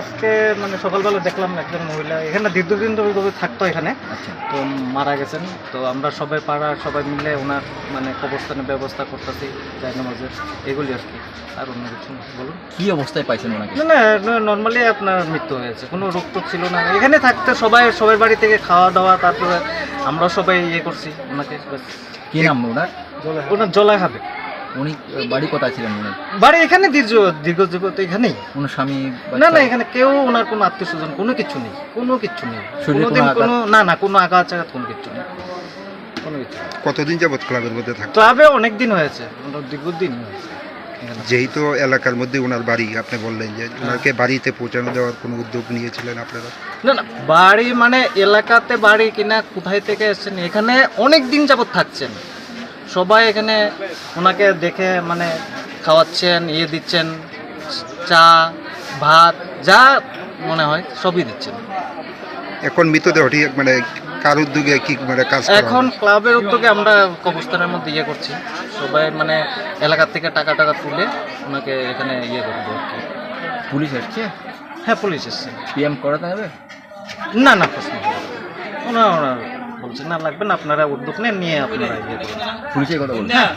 আজকে মানে সকালবেলা দেখলাম একজন মহিলা এখানে দীর্ঘদিন ধরে থাকতো এখানে। আচ্ছা। তো মারা গেছেন। তো আমরা সবাই পাড়া সবাই মিলে ওনার মানে কবরস্থানের ব্যবস্থা করতেছি জায়নামাজের এগুলি আর কি আর অন্য কিছু বলুন। কি অবস্থায় পাইছেন ওনাকে? না না নর্মালি আপনার মৃত্যু হয়েছে কোনো রোগ টোগ ছিল না। এখানে থাকতে সবাই সবার বাড়ি থেকে খাওয়া দাওয়া তারপরে আমরা সবাই ইয়ে করছি ওনাকে। কি নাম ওনার? ওনার জলা খাবে উনি বাড়ি কোথায় ছিলেন উনি? বাড়ি এখানে দীর্ঘ দীর্ঘ জীবত এখানেই। ওনার স্বামী না না এখানে কেউ ওনার কোনো আত্মীয় স্বজন কোনো কিছু নেই কোনো কিছু নেই। কোনোদিন কোনো না না কোনো আঘাত চাঘাত কোনো কিছু নেই। কোনো কিছু কতদিন যাবত ক্লাবের মধ্যে থাকতো ক্লাবে অনেক দিন হয়েছে ওনার দীর্ঘদিন হয়েছে। যেহেতু এলাকার মধ্যে ওনার বাড়ি আপনি বললেন যে ওনাকে বাড়িতে পৌঁছানো দেওয়ার কোনো উদ্যোগ নিয়েছিলেন আপনারা? না না বাড়ি মানে এলাকাতে বাড়ি কিনা কোথায় থেকে এসেছেন এখানে অনেক দিন যাবত থাকছেন। সবাই এখানে ওনাকে দেখে মানে খাওয়াচ্ছেন ইয়ে দিচ্ছেন চা ভাত যা মনে হয় সবই দিচ্ছেন। এখন মৃতদেহটি মানে কার উদ্যোগে কি মানে কাজ এখন ক্লাবের উদ্যোগে আমরা কবরস্থানের মধ্যে ইয়ে করছি। সবাই মানে এলাকার থেকে টাকা টাকা তুলে ওনাকে এখানে ইয়ে করব আর কি। পুলিশ এসছে হ্যাঁ পুলিশ এসছে। পিএম করাতে হবে? না না প্রশ্ন ওনার ওনার বলছে না লাগবে না আপনারা উদ্যোগ নেন নিয়ে আপনারা ইয়ে পুলিশের কথা বলছে হ্যাঁ